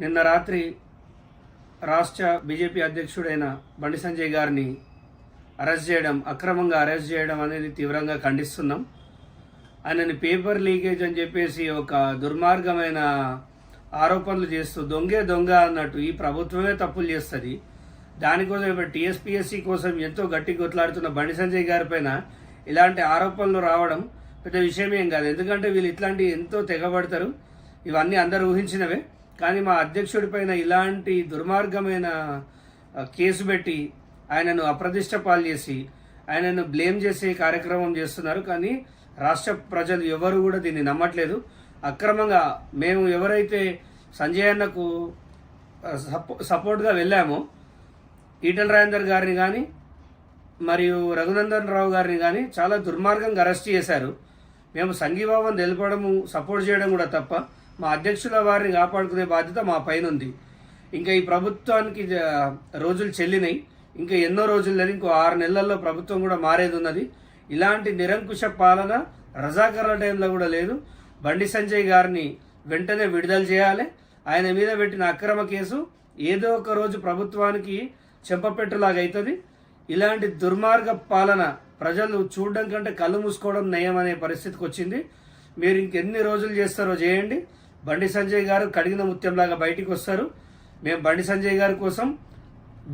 నిన్న రాత్రి రాష్ట్ర బీజేపీ అధ్యక్షుడైన బండి సంజయ్ గారిని అరెస్ట్ చేయడం అక్రమంగా అరెస్ట్ చేయడం అనేది తీవ్రంగా ఖండిస్తున్నాం. ఆయనని పేపర్ లీకేజ్ అని చెప్పేసి ఒక దుర్మార్గమైన ఆరోపణలు చేస్తూ దొంగే దొంగ అన్నట్టు ఈ ప్రభుత్వమే తప్పులు చేస్తుంది. దానికోసం ఇప్పుడు టీఎస్పీఎస్సీ కోసం ఎంతో గట్టి కొట్లాడుతున్న బండి సంజయ్ గారి పైన ఇలాంటి ఆరోపణలు రావడం పెద్ద విషయం ఏం కాదు. ఎందుకంటే వీళ్ళు ఇట్లాంటివి ఎంతో తెగబడతారు. ఇవన్నీ అందరు ఊహించినవే. కానీ మా అధ్యక్షుడి పైన ఇలాంటి దుర్మార్గమైన కేసు పెట్టి ఆయనను అప్రదిష్ట పాలు చేసి ఆయనను బ్లేమ్ చేసే కార్యక్రమం చేస్తున్నారు. కానీ రాష్ట్ర ప్రజలు ఎవరు కూడా దీన్ని నమ్మట్లేదు. అక్రమంగా మేము ఎవరైతే సంజయ్ అన్నకు సపో సపోర్ట్గా వెళ్ళామో ఈటల రాజేందర్ గారిని కానీ మరియు రఘునందన్ రావు గారిని కానీ చాలా దుర్మార్గంగా అరెస్ట్ చేశారు. మేము సంఘీభావం తెలపడము సపోర్ట్ చేయడం కూడా తప్ప మా అధ్యక్షుల వారిని కాపాడుకునే బాధ్యత మా పైన ఉంది. ఇంకా ఈ ప్రభుత్వానికి రోజులు చెల్లినాయి. ఇంకా ఎన్నో రోజులు ఇంకో ఆరు నెలల్లో ప్రభుత్వం కూడా మారేది ఉన్నది. ఇలాంటి నిరంకుశ పాలన రజాకర్ల టైంలో కూడా లేదు. బండి సంజయ్ గారిని వెంటనే విడుదల చేయాలి. ఆయన మీద పెట్టిన అక్రమ కేసు ఏదో ఒక రోజు ప్రభుత్వానికి చెంపపెట్టులాగైతుంది ఇలాంటి దుర్మార్గ పాలన ప్రజలు చూడడం కంటే కళ్ళు మూసుకోవడం నయం అనే పరిస్థితికి వచ్చింది. మీరు ఇంకెన్ని రోజులు చేస్తారో చేయండి. బండి సంజయ్ గారు కడిగిన ముత్యంలాగా బయటికి వస్తారు. మేము బండి సంజయ్ గారి కోసం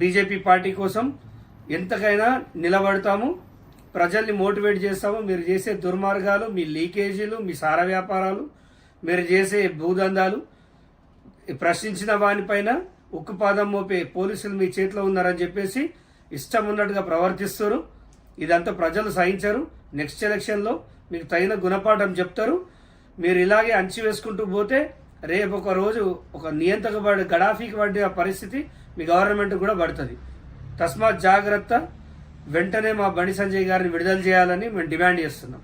బీజేపీ పార్టీ కోసం ఎంతకైనా నిలబడతాము. ప్రజల్ని మోటివేట్ చేస్తాము. మీరు చేసే దుర్మార్గాలు మీ లీకేజీలు మీ సార వ్యాపారాలు మీరు చేసే భూదందాలు ప్రశ్నించిన వానిపైన ఉక్కుపాదం మోపే పోలీసులు మీ చేతిలో ఉన్నారని చెప్పేసి ఇష్టం ఉన్నట్టుగా ప్రవర్తిస్తారు. ఇదంతా ప్రజలు సహించరు. నెక్స్ట్ ఎలక్షన్లో మీకు తగిన గుణపాఠం చెప్తారు. మీరు ఇలాగే అంచి వేసుకుంటూ పోతే రేపు ఒక రోజు ఒక నియంత్రక పడి గడాఫీకి పడిన పరిస్థితి మీ గవర్నమెంట్ కూడా పడుతుంది. తస్మాత్ జాగ్రత్త. వెంటనే మా బండి సంజయ్ గారిని విడుదల చేయాలని మేము డిమాండ్ చేస్తున్నాం.